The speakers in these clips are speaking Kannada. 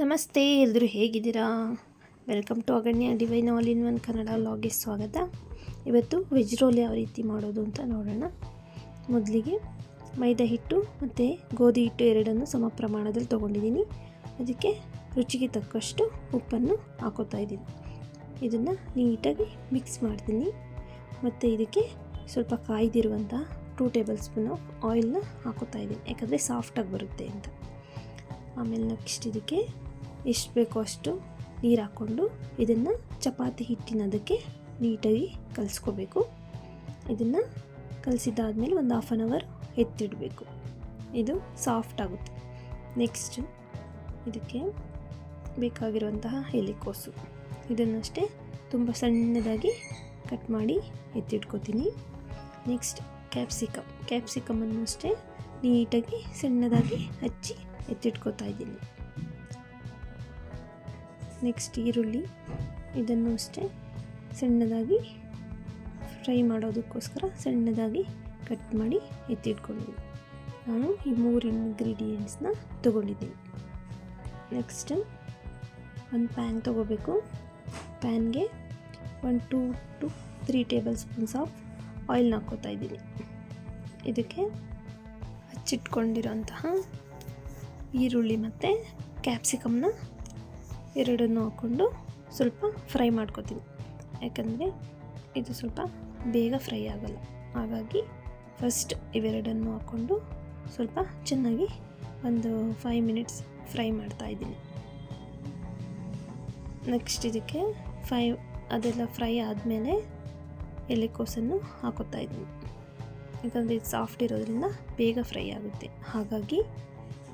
ನಮಸ್ತೆ ಎಲ್ಲರೂ ಹೇಗಿದ್ದೀರಾ? Welcome to Aganya divine all in one Kannada ಲಾಗ್ಗೆ ಸ್ವಾಗತ. ಇವತ್ತು ವೆಜ್ ರೋಲ್ ಯಾವ ರೀತಿ ಮಾಡೋದು ಅಂತ ನೋಡೋಣ. ಮೊದಲಿಗೆ ಮೈದಾ ಹಿಟ್ಟು ಮತ್ತು ಗೋಧಿ ಹಿಟ್ಟು ಎರಡನ್ನು ಸಮ ಪ್ರಮಾಣದಲ್ಲಿ ತೊಗೊಂಡಿದ್ದೀನಿ. ಅದಕ್ಕೆ ರುಚಿಗೆ ತಕ್ಕಷ್ಟು ಉಪ್ಪನ್ನು ಹಾಕೋತಾ ಇದ್ದೀನಿ. ಇದನ್ನು ನೀಟಾಗಿ ಮಿಕ್ಸ್ ಮಾಡ್ತೀನಿ. ಮತ್ತು ಇದಕ್ಕೆ ಸ್ವಲ್ಪ ಕಾಯ್ದಿರುವಂಥ ಟೂ ಟೇಬಲ್ ಸ್ಪೂನ್ ಆಫ್ ಆಯಿಲ್ನ ಹಾಕೋತಾ ಇದ್ದೀನಿ. ಯಾಕಂದರೆ ಸಾಫ್ಟಾಗಿ ಬರುತ್ತೆ ಅಂತ. ಆಮೇಲೆ ನೆಕ್ಸ್ಟ್ ಇದಕ್ಕೆ ಎಷ್ಟು ಬೇಕೋ ಅಷ್ಟು ನೀರು ಹಾಕ್ಕೊಂಡು ಇದನ್ನು ಚಪಾತಿ ಹಿಟ್ಟಿನದಕ್ಕೆ ನೀಟಾಗಿ ಕಲಿಸ್ಕೋಬೇಕು. ಇದನ್ನು ಕಲಸಿದಾದ್ಮೇಲೆ ಒಂದು ಹಾಫ್ ಆನ್ ಅವರ್ ಎತ್ತಿಡಬೇಕು. ಇದು ಸಾಫ್ಟ್ ಆಗುತ್ತೆ. ನೆಕ್ಸ್ಟು ಇದಕ್ಕೆ ಬೇಕಾಗಿರುವಂತಹ ಎಲೆಕೋಸು. ಇದನ್ನಷ್ಟೇ ತುಂಬ ಸಣ್ಣದಾಗಿ ಕಟ್ ಮಾಡಿ ಎತ್ತಿಟ್ಕೋತೀನಿ. ನೆಕ್ಸ್ಟ್ ಕ್ಯಾಪ್ಸಿಕಮ್ ಕ್ಯಾಪ್ಸಿಕಮನ್ನು ಅಷ್ಟೇ ನೀಟಾಗಿ ಸಣ್ಣದಾಗಿ ಹಚ್ಚಿ ಎತ್ತಿಟ್ಕೋತಾ ಇದ್ದೀನಿ. ನೆಕ್ಸ್ಟ್ ಈರುಳ್ಳಿ, ಇದನ್ನು ಅಷ್ಟೇ. ಸಣ್ಣದಾಗಿ ಫ್ರೈ ಮಾಡೋದಕ್ಕೋಸ್ಕರ ಸಣ್ಣದಾಗಿ ಕಟ್ ಮಾಡಿ ಎತ್ತಿಟ್ಕೊಂಡಿದ್ದೀನಿ ನಾನು ಈ ಮೂರು ಇಂಗ್ರೀಡಿಯೆಂಟ್ಸ್ನ ತೊಗೊಂಡಿದ್ದೀನಿ. ನೆಕ್ಸ್ಟ್ ಒಂದು ಪ್ಯಾನ್ ತೊಗೋಬೇಕು. ಪ್ಯಾನ್ಗೆ one two to three tablespoons of ಆಯಿಲ್ನ ಹಾಕ್ಕೋತಾ ಇದ್ದೀನಿ. ಇದಕ್ಕೆ ಹಚ್ಚಿಟ್ಕೊಂಡಿರೋಂತಹ ಈರುಳ್ಳಿ ಮತ್ತು ಕ್ಯಾಪ್ಸಿಕಮ್ನ ಎರಡನ್ನು ಹಾಕ್ಕೊಂಡು ಸ್ವಲ್ಪ ಫ್ರೈ ಮಾಡ್ಕೊತೀನಿ. ಯಾಕಂದರೆ ಇದು ಸ್ವಲ್ಪ ಬೇಗ ಫ್ರೈ ಆಗೋಲ್ಲ. ಹಾಗಾಗಿ ಫಸ್ಟ್ ಇವೆರಡನ್ನು ಹಾಕ್ಕೊಂಡು ಸ್ವಲ್ಪ ಚೆನ್ನಾಗಿ ಒಂದು ಫೈವ್ ಮಿನಿಟ್ಸ್ ಫ್ರೈ ಮಾಡ್ತಾ ಇದ್ದೀನಿ. ನೆಕ್ಸ್ಟ್ ಇದಕ್ಕೆ ಫೈವ್ ಅದೆಲ್ಲ ಫ್ರೈ ಆದಮೇಲೆ ಎಲೆಕೋಸನ್ನು ಹಾಕೋತಾ ಇದ್ದೀನಿ. ಯಾಕಂದರೆ ಇದು ಸಾಫ್ಟ್ ಇರೋದ್ರಿಂದ ಬೇಗ ಫ್ರೈ ಆಗುತ್ತೆ. ಹಾಗಾಗಿ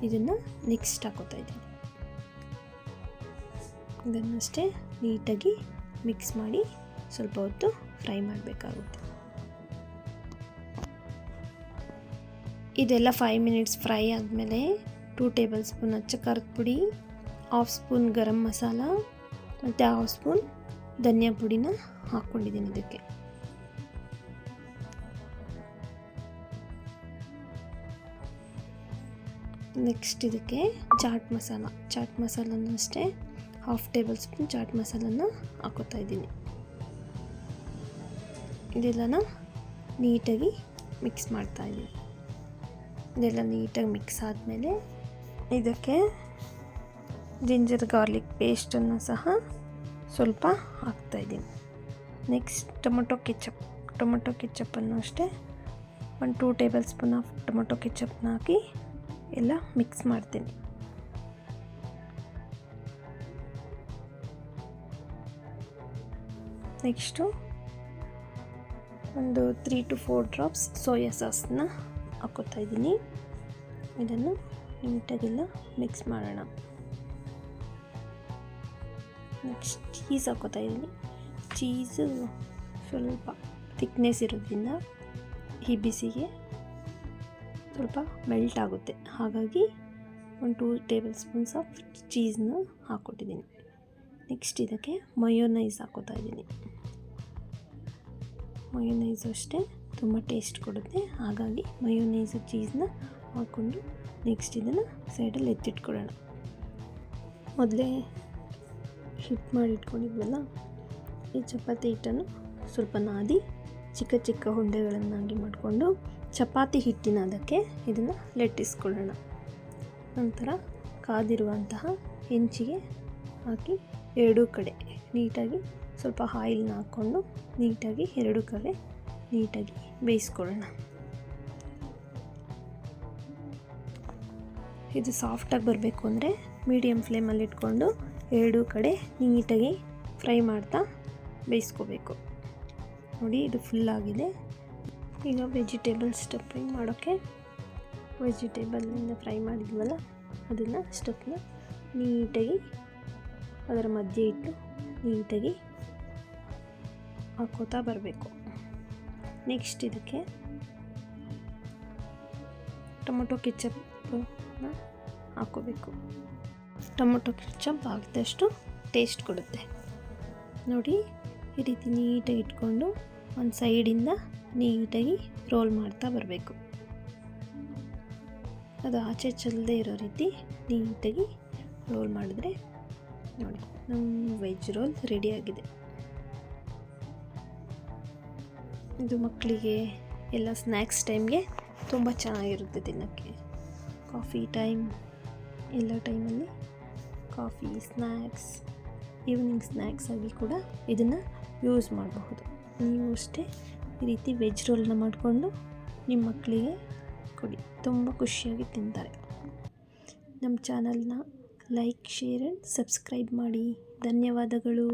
ಇದನ್ನು ನೆಕ್ಸ್ಟ್ ಹಾಕೋತಾ ಇದ್ದೀನಿ. ಇದನ್ನಷ್ಟೇ ನೀಟಾಗಿ ಮಿಕ್ಸ್ ಮಾಡಿ ಸ್ವಲ್ಪ ಹೊತ್ತು ಫ್ರೈ ಮಾಡಬೇಕಾಗುತ್ತೆ. ಇದೆಲ್ಲ ಫೈವ್ ಮಿನಿಟ್ಸ್ ಫ್ರೈ ಆದಮೇಲೆ ಟೂ ಟೇಬಲ್ ಸ್ಪೂನ್ ಅಚ್ಚ ಖಾರದ ಪುಡಿ ಹಾಫ್ ಸ್ಪೂನ್ ಗರಂ ಮಸಾಲ ಮತ್ತು ಹಾಫ್ ಸ್ಪೂನ್ ಧನಿಯಾ ಪುಡಿನ ಹಾಕ್ಕೊಂಡಿದ್ದೀನಿ ಇದಕ್ಕೆ ನೆಕ್ಸ್ಟ್ ಇದಕ್ಕೆ ಚಾಟ್ ಮಸಾಲ ಚಾಟ್ ಮಸಾಲನೂ ಅಷ್ಟೇ ಹಾಫ್ ಟೇಬಲ್ ಸ್ಪೂನ್ ಚಾಟ್ ಮಸಾಲನ ಹಾಕೋತಾ ಇದ್ದೀನಿ. ಇದೆಲ್ಲನ ನೀಟಾಗಿ ಮಿಕ್ಸ್ ಮಾಡ್ತಾ ಇದ್ದೀನಿ. ಇದೆಲ್ಲ ನೀಟಾಗಿ ಮಿಕ್ಸ್ ಆದಮೇಲೆ ಇದಕ್ಕೆ ಜಿಂಜರ್ ಗಾರ್ಲಿಕ್ ಪೇಸ್ಟನ್ನು ಸಹ ಸ್ವಲ್ಪ ಹಾಕ್ತಾಯಿದ್ದೀನಿ ನೆಕ್ಸ್ಟ್ ಟೊಮೊಟೊ ಕೆಚಪ್ ಟೊಮೊಟೊ ಕೆಚಪ್ಪನ್ನು ಅಷ್ಟೇ ಒಂದು two tablespoon of tomato ಕೆಚಪ್ನ ಹಾಕಿ ಎಲ್ಲ ಮಿಕ್ಸ್ ಮಾಡ್ತೀನಿ. ನೆಕ್ಸ್ಟು ಒಂದು three to four drops soya ಸಾಸ್ನ ಹಾಕೋತಾ ಇದ್ದೀನಿ. ಇದನ್ನು ನೀಟಾಗೆಲ್ಲ ಮಿಕ್ಸ್ ಮಾಡೋಣ. ನೆಕ್ಸ್ಟ್ ಚೀಸ್ ಹಾಕೋತಾ ಇದ್ದೀನಿ. ಚೀಸು ಸ್ವಲ್ಪ ಥಿಕ್ನೆಸ್ ಇರೋದ್ರಿಂದ ಈ ಬಿಸಿಗೆ ಸ್ವಲ್ಪ ಮೆಲ್ಟ್ ಆಗುತ್ತೆ. ಹಾಗಾಗಿ ಒಂದು ಟೂ ಟೇಬಲ್ ಸ್ಪೂನ್ಸ್ ಆಫ್ ಚೀಸ್ನ ಹಾಕ್ಕೊಟ್ಟಿದ್ದೀನಿ. ನೆಕ್ಸ್ಟ್ ಇದಕ್ಕೆ ಮಯೋನೈಸ್ ಹಾಕೋತಾ ಇದ್ದೀನಿ. ಮಯೋನೈಸು ಅಷ್ಟೇ ತುಂಬ ಟೇಸ್ಟ್ ಕೊಡುತ್ತೆ. ಹಾಗಾಗಿ ಮಯೋನೈಸು ಚೀಸ್ನ ಹಾಕ್ಕೊಂಡು ನೆಕ್ಸ್ಟ್ ಇದನ್ನು ಸೈಡಲ್ಲಿ ಎತ್ತಿಟ್ಕೊಳ್ಳೋಣ. ಮೊದಲೇ ಹಿಟ್ ಮಾಡಿ ಇಟ್ಕೊಂಡಿದ್ವಲ್ಲ, ಈ ಚಪಾತಿ ಹಿಟ್ಟನ್ನು ಸ್ವಲ್ಪ ನಾದಿ ಚಿಕ್ಕ ಚಿಕ್ಕ ಉಂಡೆಗಳನ್ನಾಗಿ ಮಾಡಿಕೊಂಡು ಚಪಾತಿ ಹಿಟ್ಟಿನ ಅದಕ್ಕೆ ಇದನ್ನು ಲಟ್ಟಿಸ್ಕೊಳ್ಳೋಣ. ನಂತರ ಕಾದಿರುವಂತಹ ಹೆಂಚಿಗೆ ಹಾಕಿ ಎರಡೂ ಕಡೆ ನೀಟಾಗಿ ಸ್ವಲ್ಪ ಆಯಿಲ್ನ ಹಾಕ್ಕೊಂಡು ನೀಟಾಗಿ ಎರಡು ಕಡೆ ನೀಟಾಗಿ ಬೇಯಿಸ್ಕೊಳ್ಳೋಣ. ಇದು ಸಾಫ್ಟಾಗಿ ಬರಬೇಕು ಅಂದರೆ ಮೀಡಿಯಮ್ ಫ್ಲೇಮಲ್ಲಿ ಇಟ್ಕೊಂಡು ಎರಡೂ ಕಡೆ ನೀಟಾಗಿ ಫ್ರೈ ಮಾಡ್ತಾ ಬೇಯಿಸ್ಕೋಬೇಕು. ನೋಡಿ, ಇದು ಫುಲ್ಲಾಗಿದೆ ಈಗ ವೆಜಿಟೇಬಲ್ ಸ್ಟಫಿಂಗ್ ಮಾಡೋಕ್ಕೆ ವೆಜಿಟೇಬಲಿಂದ ಫ್ರೈ ಮಾಡಿದ್ವಲ್ಲ, ಅದನ್ನು ಸ್ಟಫ್ನ ನೀಟಾಗಿ ಅದರ ಮಧ್ಯೆ ಇಟ್ಟು ನೀಟಾಗಿ ಹಾಕೋತಾ ಬರಬೇಕು. ನೆಕ್ಸ್ಟ್ ಇದಕ್ಕೆ ಟೊಮೊಟೊ ಕೆಚಪ್ಪನ್ನ ಹಾಕೋಬೇಕು. ಟೊಮೊಟೊ ಕೆಚಪ್ ಹಾಕಿದಷ್ಟು ಟೇಸ್ಟ್ ಕೊಡುತ್ತೆ. ನೋಡಿ, ಈ ರೀತಿ ನೀಟಾಗಿ ಇಟ್ಕೊಂಡು ಒಂದು ಸೈಡಿಂದ ನೀಟಾಗಿ ರೋಲ್ ಮಾಡ್ತಾ ಬರಬೇಕು. ಅದು ಆಚೆ ಚೆಲ್ಲದೆ ಇರೋ ರೀತಿ ನೀಟಾಗಿ ರೋಲ್ ಮಾಡಿದ್ರೆ ನೋಡಿ, ನಮ್ಮ ವೆಜ್ ರೋಲ್ ರೆಡಿಯಾಗಿದೆ ಇದು ಮಕ್ಕಳಿಗೆ ಎಲ್ಲ ಸ್ನ್ಯಾಕ್ಸ್ ಟೈಮ್ಗೆ ತುಂಬ ಚೆನ್ನಾಗಿರುತ್ತೆ ತಿನ್ನೋಕ್ಕೆ. ಕಾಫಿ ಟೈಮ್, ಎಲ್ಲ ಟೈಮಲ್ಲಿ ಕಾಫಿ ಸ್ನ್ಯಾಕ್ಸ್ ಈವ್ನಿಂಗ್ ಸ್ನ್ಯಾಕ್ಸ್ ಆಗಿ ಕೂಡ ಇದನ್ನು ಯೂಸ್ ಮಾಡಬಹುದು. ನೀವು ಅಷ್ಟೇ ಈ ರೀತಿ ವೆಜ್ ರೋಲ್ನ ಮಾಡಿಕೊಂಡು ನಿಮ್ಮ ಮಕ್ಕಳಿಗೆ ಕೊಡಿ. ತುಂಬ ಖುಷಿಯಾಗಿ ತಿಂತಾರೆ. ನಮ್ಮ ಚಾನಲ್ನ ಲೈಕ್, ಶೇರ್ ಆ್ಯಂಡ್ ಸಬ್ಸ್ಕ್ರೈಬ್ ಮಾಡಿ. ಧನ್ಯವಾದಗಳು.